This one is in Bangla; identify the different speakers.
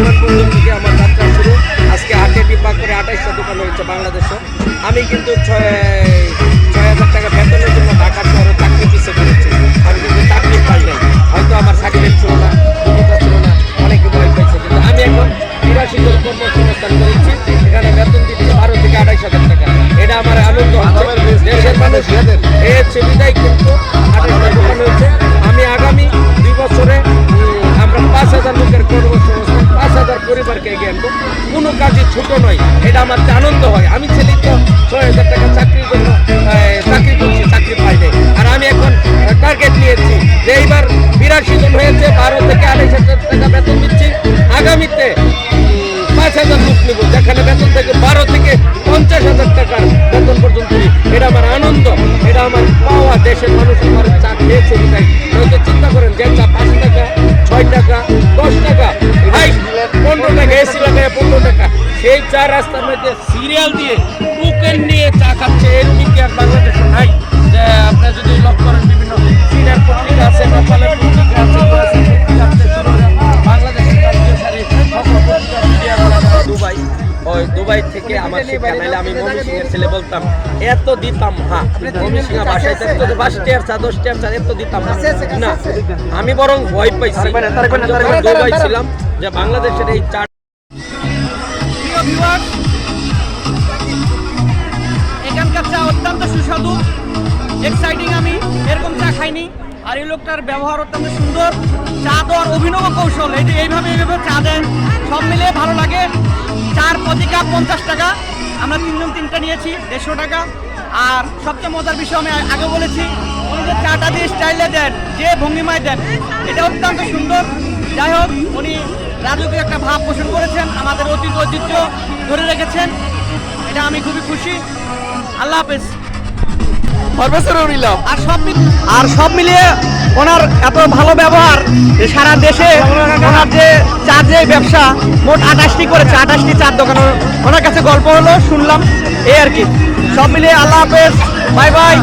Speaker 1: বিমানবন্দর থেকে আমার যাত্রা শুরু। আজকে হাটে টিপা করে আঠাইশটা দোকান হয়েছে বাংলাদেশে। আমি কিন্তু ছয় ছয় হাজার টাকা বেতনের জন্য ঢাকার শহরে চাকরি পিছিয়ে করেছি আমি কিন্তু চাকরি পাই নাই। হয়তো আমার সার্টিফিকেট ছিল না যোগ্যতা ছিল না অনেকে ভয় পাইছে কিন্তু আমি এখন বিরাশি জন কর্মসংস্থান করেছি। এখানে বেতন দিচ্ছি বারো থেকে আঠাইশ হাজার টাকা। এটা আমার আনন্দ দেশের মানুষ এসে বিদায় কিন্তু আঠাইশটা দোকান হয়েছে ছোট নয়, এটা আমার আনন্দ হয়। আমি ছেলে তো ছয় হাজার টাকা চাকরির জন্য চাকরি করছি, চাকরি পাই নাই। আর আমি এখন টার্গেট নিয়েছি যে এইবার বিরাশি জন হয়েছে, বারো থেকে আড়াইশ হাজার টাকা বেতন দিচ্ছি। আগামীতে পাঁচ হাজার লোক নেব, যেখানে বেতন থেকে বারো থেকে পঞ্চাশ হাজার টাকার বেতন পর্যন্ত নিই। এটা আমার আনন্দ, এটা আমার পাওয়া দেশের মানুষ আমার চা খেয়েছে বিদায় নয়তো চিন্তা করেন যে চা পাঁচ টাকা, ছয় টাকা, দশ টাকা সেই চা রাস্তার মধ্যে সিরিয়াল দিয়ে টোকেন নিয়ে চা খাচ্ছে। এরকম কি আর বাংলাদেশে নাই। যে আপনার যদি লক্ষ্য করেন বিভিন্ন চীনের পত্রিকা আছে নেপালের পত্রিকা আছে বাংলাদেশের দুবাই। ওই দুবাই থেকে আমার শিক্ষা নাইলে আমি মমি সিং এর ছেলে বলতাম এত দিতাম হ্যাঁ মমি সিং বাসায় থাকতো যে বাস টিয়ার চা দশ টিয়ার চা এত দিতাম না। না আমি বরং ভয় পাইছি। দুবাই ছিলাম যে বাংলাদেশের এই চা
Speaker 2: প্রিয় এখানকার চা অত্যন্ত সুস্বাদু এক্সাইটিং আমি, এরকম চা খাইনি। আর এই লোকটার ব্যবহার অত্যন্ত সুন্দর, চা দেওয়ার অভিনব কৌশল, এই যে এইভাবে এইভাবে চা দেন, সব মিলে ভালো লাগে। চার প্রতি কাপ পঞ্চাশ টাকা, আমরা তিনজন তিনটা নিয়েছি, দেড়শো টাকা। আর সবচেয়ে মজার বিষয় আমি আগে বলেছি, উনি যে চাটা দিয়ে স্টাইলে দেন, যে ভঙ্গিমায় দেন, এটা অত্যন্ত সুন্দর। যাই হোক, উনি রাজকীয় একটা ভাব পোষণ করেছেন আমাদের অতীত ঐতিহ্য ধরে রেখেছেন। এটা আমি খুবই খুশি। আল্লাহ হাফেজ। আর সব আর সব মিলিয়ে ওনার এত ভালো ব্যবহার যে সারা দেশে ওনার যে চার যে ব্যবসা মোট আঠাশটি করেছে আঠাশটি চার দোকান। ওনার কাছে গল্প হলো শুনলাম এই আর কি। সব মিলিয়ে আল্লাহ হাফেজ। Bye bye.